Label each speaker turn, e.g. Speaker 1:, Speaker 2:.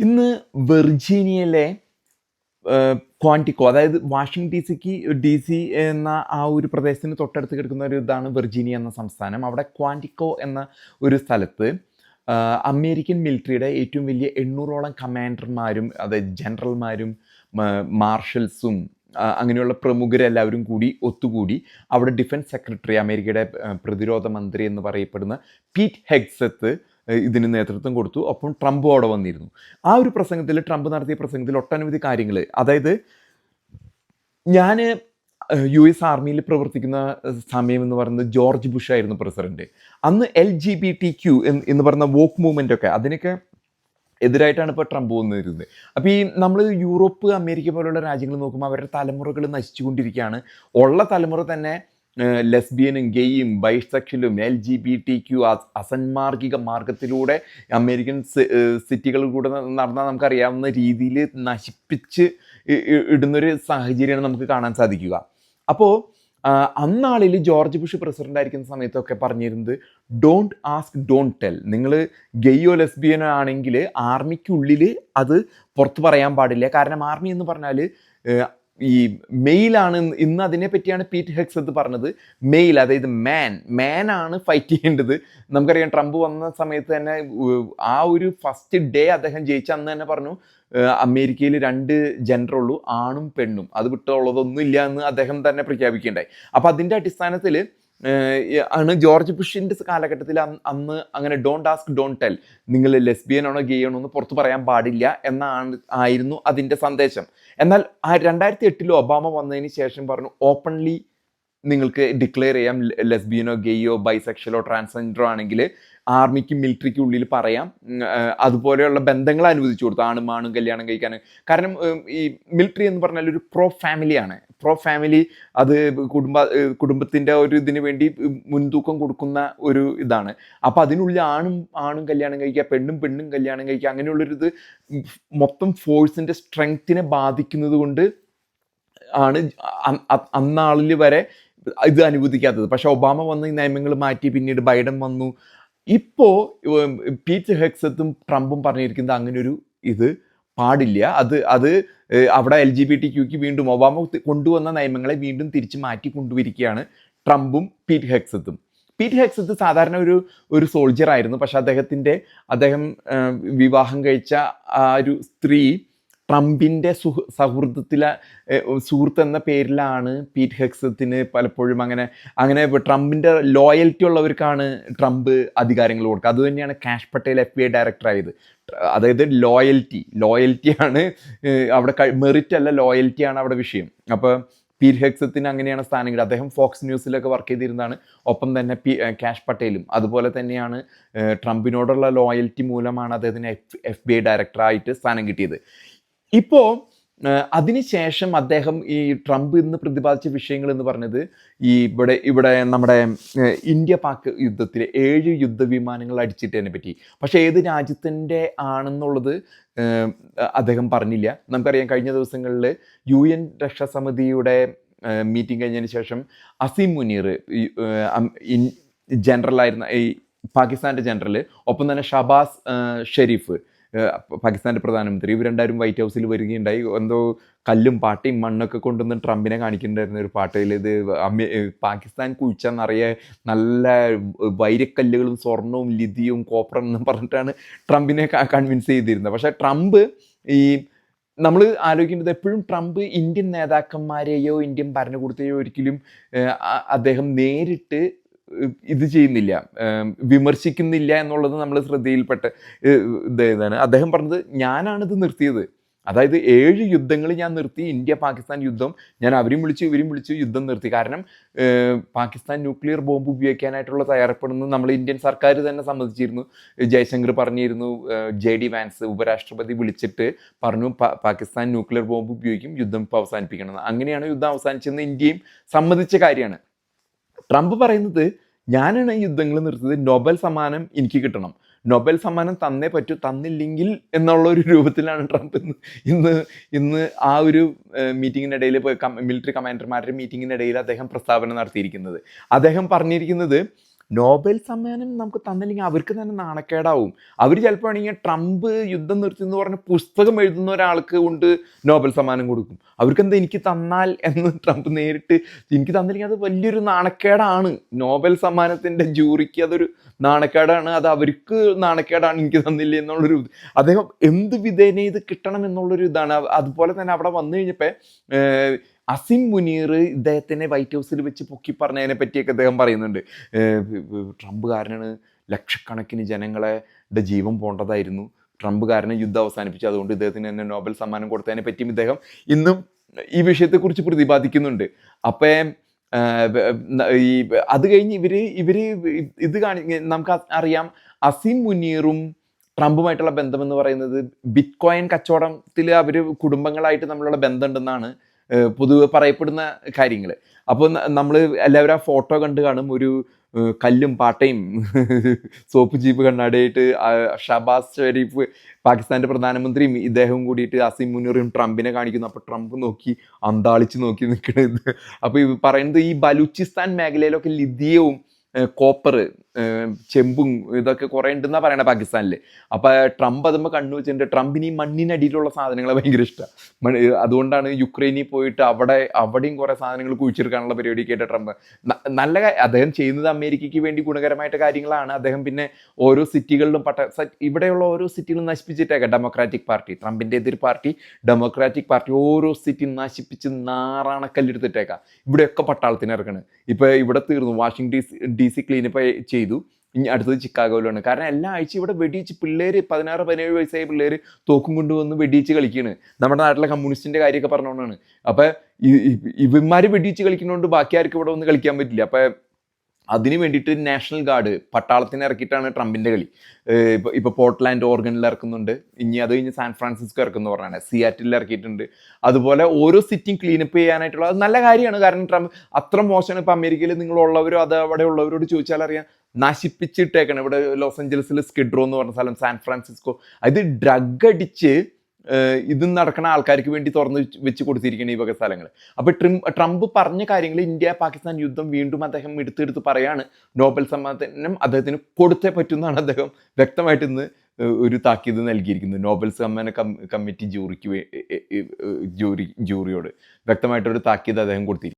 Speaker 1: ഇന്ന് വെർജീനിയയിലെ ക്വാണ്ടിക്കോ അതായത് വാഷിംഗ് ഡി സിക്ക് ഡി സി എന്ന ആ ഒരു പ്രദേശത്തിന് തൊട്ടടുത്ത് കിടക്കുന്ന ഒരു ഇതാണ് വെർജീനിയ എന്ന സംസ്ഥാനം. അവിടെ ക്വാണ്ടിക്കോ എന്ന ഒരു സ്ഥലത്ത് അമേരിക്കൻ മിലിറ്ററിയുടെ ഏറ്റവും വലിയ എണ്ണൂറോളം കമാൻഡർമാരും അതായത് ജനറൽമാരും മാർഷൽസും അങ്ങനെയുള്ള പ്രമുഖരെല്ലാവരും കൂടി ഒത്തുകൂടി അവിടെ ഡിഫൻസ് സെക്രട്ടറി അമേരിക്കയുടെ പ്രതിരോധ മന്ത്രി എന്ന് പറയപ്പെടുന്ന പീറ്റ് ഹെഗ്സത്ത് ഇതിന് നേതൃത്വം കൊടുത്തു. ഒപ്പം ട്രംപും അവിടെ വന്നിരുന്നു. ആ ഒരു പ്രസംഗത്തിൽ ട്രംപ് നടത്തിയ പ്രസംഗത്തിൽ ഒട്ടനവധി കാര്യങ്ങൾ അതായത് ഞാൻ യു എസ് ആർമിയിൽ പ്രവർത്തിക്കുന്ന സമയം എന്ന് പറയുന്നത് ജോർജ് ബുഷ് ആയിരുന്നു പ്രസിഡന്റ്. അന്ന് L G B T Q എന്ന് പറയുന്ന വോക്ക് മൂവ്മെന്റ് ഒക്കെ അതിനൊക്കെ എതിരായിട്ടാണ് ഇപ്പോൾ ട്രംപ് വന്നിരുന്നത്. അപ്പോൾ ഈ നമ്മൾ യൂറോപ്പ് അമേരിക്ക പോലുള്ള രാജ്യങ്ങൾ നോക്കുമ്പോൾ അവരുടെ തലമുറകൾ നശിച്ചുകൊണ്ടിരിക്കുകയാണ്. ഉള്ള തലമുറ തന്നെ ലെസ്ബിയനും ഗെയ്യും ബൈസെക്ഷലും L G B T Q അസന്മാർഗിക മാർഗത്തിലൂടെ അമേരിക്കൻ സിറ്റികളിൽ കൂടെ നടന്നാൽ നമുക്കറിയാവുന്ന രീതിയിൽ നശിപ്പിച്ച് ഇടുന്നൊരു സാഹചര്യമാണ് നമുക്ക് കാണാൻ സാധിക്കുക. അപ്പോൾ അന്നാളിൽ ജോർജ് ബുഷ് പ്രസിഡന്റ് ആയിരിക്കുന്ന സമയത്തൊക്കെ പറഞ്ഞിരുന്നത് ഡോണ്ട് ആസ്ക് ഡോണ്ട് ടെൽ നിങ്ങൾ ഗെയ്യോ ലെസ്ബിയനോ ആണെങ്കിൽ ആർമിക്കുള്ളിൽ അത് പുറത്ത് പറയാൻ പാടില്ല. കാരണം ആർമി എന്ന് പറഞ്ഞാൽ ഈ മെയിലാണ് ഇന്ന് അതിനെ പറ്റിയാണ് പീറ്റ് എന്ന് പറഞ്ഞത്. മെയിൽ അതായത് മാൻ മാൻ ആണ് ഫൈറ്റ് ചെയ്യേണ്ടത്. നമുക്കറിയാം ട്രംപ് വന്ന സമയത്ത് തന്നെ ആ ഒരു ഫസ്റ്റ് ഡേ അദ്ദേഹം ജയിച്ച അന്ന് തന്നെ പറഞ്ഞു അമേരിക്കയിൽ രണ്ട് ജെൻഡർ ഉള്ളൂ ആണും പെണ്ണും. അത് വിട്ടുള്ളതൊന്നും ഇല്ല എന്ന് അദ്ദേഹം തന്നെ പ്രഖ്യാപിക്കുകയുണ്ടായി. അപ്പോൾ അതിന്റെ അടിസ്ഥാനത്തിൽ ആണ് ജോർജ് ബുഷിന്റെ കാലഘട്ടത്തിൽ അന്ന് അങ്ങനെ ഡോണ്ട് ആസ്ക് ഡോണ്ട് ടെൽ നിങ്ങൾ ലെസ്ബിയൻ ആണോ ഗേ ആണോ എന്ന് പുറത്ത് പറയാൻ പാടില്ല എന്നാണ് ആയിരുന്നു അതിന്റെ സന്ദേശം. എന്നാൽ ആ രണ്ടായിരത്തി എട്ടിൽ ഒബാമ വന്നതിന് ശേഷം പറഞ്ഞു ഓപ്പൺലി നിങ്ങൾക്ക് ഡിക്ലെയർ ചെയ്യാം ലെസ്ബിയനോ ഗെയ്യോ ബൈസെക്ഷലോ ട്രാൻസ്ജെൻഡറോ ആണെങ്കിൽ ആർമിക്കും മിലിറ്ററിക്കും ഉള്ളിൽ പറയാം. അതുപോലെയുള്ള ബന്ധങ്ങൾ അനുവദിച്ചു കൊടുത്തു. ആണും ആണും കല്യാണം കഴിക്കാൻ കാരണം ഈ മിലിറ്ററി എന്ന് പറഞ്ഞാൽ ഒരു പ്രോ ഫാമിലിയാണ് പ്രോ ഫാമിലി അത് കുടുംബ കുടുംബത്തിന്റെ ഒരു ഇതിന് വേണ്ടി മുൻതൂക്കം കൊടുക്കുന്ന ഒരു ഇതാണ്. അപ്പോൾ അതിനുള്ളിൽ ആണും ആണും കല്യാണം കഴിക്കുക പെണ്ണും പെണ്ണും കല്യാണം കഴിക്കുക അങ്ങനെയുള്ളൊരു ഇത് മൊത്തം ഫോഴ്സിന്റെ സ്ട്രെങ്ത്തിനെ ബാധിക്കുന്നത് കൊണ്ട് ആണ് അന്നാളിൽ വരെ ഇത് അനുവദിക്കാത്തത്. പക്ഷെ ഒബാമ വന്ന് ഈ നിയമങ്ങൾ മാറ്റി പിന്നീട് ബൈഡൻ വന്നു. ഇപ്പോൾ പീറ്റ് ഹെക്സത്തും ട്രംപും പറഞ്ഞിരിക്കുന്നത് അങ്ങനൊരു ഇത് പാടില്ല. അത് അത് അവിടെ എൽ ജി ബി ടി ക്യൂക്ക് വീണ്ടും ഒബാമ കൊണ്ടുവന്ന നിയമങ്ങളെ വീണ്ടും തിരിച്ച് മാറ്റി കൊണ്ടുവരികയാണ് ട്രംപും പീറ്റ് ഹെക്സത്തും പീറ്റ് ഹെക്സത്ത് സാധാരണ ഒരു ഒരു സോൾജർ ആയിരുന്നു പക്ഷെ അദ്ദേഹത്തിന്റെ അദ്ദേഹം വിവാഹം കഴിച്ച ആ ഒരു സ്ത്രീ ട്രംപിന്റെ സുഹൃ സൗഹൃദത്തിലെ സുഹൃത്ത് എന്ന പേരിലാണ് പീറ്റ് ഹെക്സത്തിന് പലപ്പോഴും അങ്ങനെ അങ്ങനെ ട്രംപിന്റെ ലോയൽറ്റി ഉള്ളവർക്കാണ് ട്രംപ് അധികാരങ്ങൾ കൊടുക്കുക. അതുതന്നെയാണ് Kash Patel F B I ഡയറക്ടറായത് അതായത് ലോയൽറ്റി ലോയൽറ്റിയാണ് അവിടെ മെറിറ്റ് അല്ല ലോയൽറ്റിയാണ് അവിടെ വിഷയം. അപ്പോൾ പീറ്റ് ഹെക്സത്തിന് അങ്ങനെയാണ് സ്ഥാനം കിട്ടുക അദ്ദേഹം ഫോക്സ് ന്യൂസിലൊക്കെ വർക്ക് ചെയ്തിരുന്നതാണ്. ഒപ്പം തന്നെ പി കാഷ് പട്ടേലും. അതുപോലെ തന്നെയാണ് ട്രംപിനോടുള്ള ലോയൽറ്റി മൂലമാണ് അദ്ദേഹത്തിന് എഫ് എഫ് ബി ഐ ഡയറക്ടറായിട്ട് സ്ഥാനം കിട്ടിയത്. ഇപ്പോൾ അതിനുശേഷം അദ്ദേഹം ഈ ട്രംപ് ഇന്ന് പ്രതിപാദിച്ച വിഷയങ്ങൾ എന്ന് പറഞ്ഞത് ഈ ഇവിടെ ഇവിടെ നമ്മുടെ ഇന്ത്യ പാക് യുദ്ധത്തിൽ ഏഴ് യുദ്ധവിമാനങ്ങൾ അടിച്ചിട്ടതിനെ പറ്റി. പക്ഷേ ഏത് രാജ്യത്തിന്റെ ആണെന്നുള്ളത് അദ്ദേഹം പറഞ്ഞില്ല. നമുക്കറിയാം കഴിഞ്ഞ ദിവസങ്ങളിൽ യു എൻ രക്ഷാസമിതിയുടെ മീറ്റിംഗ് കഴിഞ്ഞതിന് ശേഷം അസീം മുനീർ ജനറലായിരുന്ന ഈ പാകിസ്ഥാന്റെ ജനറൽ ഒപ്പം തന്നെ ഷബാസ് ഷെരീഫ് പാകിസ്ഥാന്റെ പ്രധാനമന്ത്രി ഇവർ രണ്ടാരും വൈറ്റ് ഹൗസിൽ വരികയുണ്ടായി. എന്തോ കല്ലും പാട്ടയും മണ്ണൊക്കെ കൊണ്ടുവന്ന് ട്രംപിനെ കാണിക്കുന്നുണ്ടായിരുന്ന ഒരു പാട്ടയിൽ ഇത് അമേ പാകിസ്ഥാൻ കുഴിച്ച നിറയെ നല്ല വൈരക്കല്ലുകളും സ്വർണവും ലിതിയും കോപ്പറും എന്നും പറഞ്ഞിട്ടാണ് ട്രംപിനെ കൺവിൻസ് ചെയ്തിരുന്നത്. പക്ഷേ ട്രംപ് ഈ നമ്മൾ ആലോചിക്കേണ്ടത് എപ്പോഴും ട്രംപ് ഇന്ത്യൻ നേതാക്കന്മാരെയോ ഇന്ത്യൻ ഭരണകൂടത്തെയോ ഒരിക്കലും അദ്ദേഹം നേരിട്ട് ഇത് ചെയ്യുന്നില്ല. വിമർശിക്കുന്നില്ല എന്നുള്ളത് നമ്മൾ ശ്രദ്ധയിൽപ്പെട്ട ഇതാണ് അദ്ദേഹം പറഞ്ഞത് ഞാനാണിത് നിർത്തിയത്. അതായത് ഏഴ് യുദ്ധങ്ങൾ ഞാൻ നിർത്തി ഇന്ത്യ പാകിസ്ഥാൻ യുദ്ധം ഞാൻ അവരും വിളിച്ചു ഇവരും വിളിച്ചു യുദ്ധം നിർത്തി. കാരണം പാകിസ്ഥാൻ ന്യൂക്ലിയർ ബോംബ് ഉപയോഗിക്കാനായിട്ടുള്ള തയ്യാറപ്പെടുന്നത് നമ്മൾ ഇന്ത്യൻ സർക്കാർ തന്നെ സമ്മതിച്ചിരുന്നു. ജയശങ്കർ പറഞ്ഞിരുന്നു ജെ ഡി വാൻസ് ഉപരാഷ്ട്രപതി വിളിച്ചിട്ട് പറഞ്ഞു പാകിസ്ഥാൻ ന്യൂക്ലിയർ ബോംബ് ഉപയോഗിക്കും യുദ്ധം ഇപ്പോൾ അവസാനിപ്പിക്കണം. അങ്ങനെയാണ് യുദ്ധം അവസാനിച്ചെന്ന് ഇന്ത്യയും സമ്മതിച്ച കാര്യമാണ്. ട്രംപ് പറയുന്നത് ഞാനാണ് ഈ യുദ്ധങ്ങൾ നിർത്തിയത് നോബൽ സമ്മാനം എനിക്ക് കിട്ടണം. നോബൽ സമ്മാനം തന്നേ പറ്റൂ തന്നില്ലെങ്കിൽ എന്നുള്ള ഒരു രൂപത്തിലാണ് ട്രംപ് ഇന്ന് ഇന്ന് ഇന്ന് ആ ഒരു മീറ്റിങ്ങിനിടയിൽ മിലിറ്ററി കമാൻഡർമാരുടെ മീറ്റിങ്ങിനിടയിൽ അദ്ദേഹം പ്രസ്താവന നടത്തിയിരിക്കുന്നത്. അദ്ദേഹം പറഞ്ഞിരിക്കുന്നത് നോബൽ സമ്മാനം നമുക്ക് തന്നില്ലെങ്കിൽ അവർക്ക് തന്നെ നാണക്കേടാവും. അവർ ചിലപ്പോൾ ആണെങ്കിൽ ട്രംപ് യുദ്ധം നിർത്തി എന്ന് പറഞ്ഞ് പുസ്തകം എഴുതുന്ന ഒരാൾക്ക് കൊണ്ട് നോബൽ സമ്മാനം കൊടുക്കും. അവർക്ക് എന്താ എനിക്ക് തന്നാൽ എന്ന് ട്രംപ് നേരിട്ട് എനിക്ക് തന്നില്ലെങ്കിൽ അത് വലിയൊരു നാണക്കേടാണ്. നോബൽ സമ്മാനത്തിന്റെ ജൂറിക്ക് അതൊരു നാണക്കേടാണ്. അത് അവർക്ക് നാണക്കേടാണ് എനിക്ക് തന്നില്ല എന്നുള്ളൊരു. അദ്ദേഹം എന്ത് വിധേന ഇത് കിട്ടണം എന്നുള്ളൊരു ഇതാണ്. അതുപോലെ തന്നെ അവിടെ വന്നു കഴിഞ്ഞപ്പോൾ അസിം മുനീർ ഇദ്ദേഹത്തിനെ വൈറ്റ് ഹൗസിൽ വെച്ച് പൊക്കി പറഞ്ഞതിനെ പറ്റിയൊക്കെ അദ്ദേഹം പറയുന്നുണ്ട്. ട്രംപ് കാരനാണ് ലക്ഷക്കണക്കിന് ജനങ്ങളുടെ ജീവൻ പോണ്ടതായിരുന്നു. ട്രംപ് കാരണം യുദ്ധം അവസാനിപ്പിച്ചു. അതുകൊണ്ട് ഇദ്ദേഹത്തിന് തന്നെ നോബൽ സമ്മാനം കൊടുത്തതിനെ പറ്റിയും ഇദ്ദേഹം ഇന്നും ഈ വിഷയത്തെക്കുറിച്ച് പ്രതിപാദിക്കുന്നുണ്ട്. അപ്പോൾ ഈ അത് കഴിഞ്ഞ് ഇവർ ഇവർ ഇത് കാണി നമുക്ക് അറിയാം. അസീം മുനീറും ട്രംപുമായിട്ടുള്ള ബന്ധമെന്ന് പറയുന്നത് ബിറ്റ് കോയിൻ കച്ചവടത്തിൽ അവർ കുടുംബങ്ങളായിട്ട് തമ്മിലുള്ള ബന്ധമുണ്ടെന്നാണ് പൊതുവെ പറയപ്പെടുന്ന കാര്യങ്ങൾ അപ്പോൾ നമ്മൾ എല്ലാവരും ആ ഫോട്ടോ കണ്ട് കാണും ഒരു കല്ലും പാട്ടയും സോപ്പ് ജീപ്പ് കണ്ണാടിയായിട്ട് ഷബാസ് ഷെരീഫ് പാകിസ്ഥാന്റെ പ്രധാനമന്ത്രിയും ഇദ്ദേഹവും കൂടിയിട്ട് അസിം മുനീറും ട്രംപിനെ കാണിക്കുന്നു. അപ്പോൾ ട്രംപ് നോക്കി അന്താളിച്ച് നോക്കി നിൽക്കുന്നത് അപ്പോൾ പറയുന്നത് ഈ ബലൂചിസ്ഥാൻ മേഖലയിലൊക്കെ ലിഥിയവും കോപ്പർ ചെമ്പും ഇതൊക്കെ കുറേ ഉണ്ടെന്നാ പറയണത് പാകിസ്ഥാനിൽ അപ്പോൾ ട്രംപ് അതുമ്പോൾ കണ്ണു വെച്ചിട്ടുണ്ട്. ട്രംപിന് ഈ മണ്ണിനടിയിലുള്ള സാധനങ്ങളെ ഭയങ്കര ഇഷ്ടമാണ് അതുകൊണ്ടാണ് യുക്രൈനിൽ പോയിട്ട് അവിടെ അവിടെയും കുറേ സാധനങ്ങൾ കുഴിച്ചെടുക്കാനുള്ള പരിപാടിയൊക്കെ ആയിട്ട് ട്രംപ് നല്ല അദ്ദേഹം ചെയ്യുന്നത് അമേരിക്കയ്ക്ക് വേണ്ടി ഗുണകരമായിട്ട് കാര്യങ്ങളാണ്. അദ്ദേഹം പിന്നെ ഓരോ സിറ്റികളിലും പട്ട ഇവിടെയുള്ള ഓരോ സിറ്റികളും നശിപ്പിച്ചിട്ടേക്കാം. ഡെമോക്രാറ്റിക് പാർട്ടി ട്രംപിന്റെ എതിർ പാർട്ടി ഡെമോക്രാറ്റിക് പാർട്ടി ഓരോ സിറ്റി നശിപ്പിച്ച് നാറാണക്കല്ലെടുത്തിട്ടേക്കാം. ഇവിടെയൊക്കെ പട്ടാളത്തിന് ഇറക്കണം ഇപ്പൊ ഇവിടെ തീർന്നു. Washington D C D C ചെയ്തു. ഇനി അടുത്തത് ചിക്കാഗോയിലാണ്. കാരണം എല്ലാ ആഴ്ച ഇവിടെ വെടിയിച്ച് പിള്ളേർ പതിനാറ് പതിനേഴ് വയസ്സായ പിള്ളേർ തോക്കും കൊണ്ടുവന്ന് വെടിയിച്ച് കളിക്കുകയാണ് നമ്മുടെ നാട്ടിലെ കമ്മ്യൂണിസ്റ്റിന്റെ കാര്യമൊക്കെ പറഞ്ഞുകൊണ്ടാണ് അപ്പം ഇവന്മാർ വെടിയിച്ച് കളിക്കുന്നതുകൊണ്ട് ബാക്കി ആർക്കും ഇവിടെ വന്ന് കളിക്കാൻ പറ്റില്ല. അപ്പൊ അതിന് വേണ്ടിയിട്ട് നാഷണൽ ഗാർഡ് പട്ടാളത്തിന് ഇറക്കിയിട്ടാണ് ട്രംപിന്റെ കളി. ഇപ്പോൾ ഇപ്പൊ ഇപ്പൊ പോർട്ട്ലാൻഡ് ഓർഗനിൽ ഇറക്കുന്നുണ്ട്. ഇനി അത് കഴിഞ്ഞ് സാൻ ഫ്രാൻസിസ്കോ ഇറക്കുന്ന പറഞ്ഞാണ്. സിയാറ്റിൽ ഇറക്കിയിട്ടുണ്ട്. അതുപോലെ ഓരോ സിറ്റിയും ക്ലീനപ്പ് ചെയ്യാനായിട്ടുള്ള അത് നല്ല കാര്യമാണ്. കാരണം ട്രംപ് അത്ര മോശമാണ്. ഇപ്പോൾ അമേരിക്കയിൽ നിങ്ങളുള്ളവരോ അത് അവിടെ ഉള്ളവരോട് ചോദിച്ചാൽ അറിയാം നശിപ്പിച്ചിട്ടേക്കണം. ഇവിടെ ലോസ് ഏഞ്ചലസിൽ സ്കിഡ്രോ എന്ന് പറഞ്ഞ സ്ഥലം സാൻ ഫ്രാൻസിസ്കോ. അത് ഡ്രഗ് അടിച്ച് ഇത് നടക്കുന്ന ആൾക്കാർക്ക് വേണ്ടി തുറന്ന് വെച്ച് കൊടുത്തിരിക്കുന്ന ഈ വക സ്ഥലങ്ങൾ അപ്പോൾ ട്രിം ട്രംപ് പറഞ്ഞ കാര്യങ്ങൾ ഇന്ത്യ പാകിസ്ഥാൻ യുദ്ധം വീണ്ടും അദ്ദേഹം എടുത്തെടുത്ത് പറയാണ്. നോബൽ സമ്മാനം അദ്ദേഹത്തിന് കൊടുത്തേ പറ്റുമെന്നാണ് അദ്ദേഹം വ്യക്തമായിട്ട് ഇന്ന് ഒരു താക്കീത് നൽകിയിരിക്കുന്നത്. നോബൽ സമ്മാന കമ്മിറ്റി ജൂറിക്ക് ജൂറി ജൂറിയോട് വ്യക്തമായിട്ടൊരു താക്കീത് അദ്ദേഹം കൊടുത്തിരിക്കുന്നു.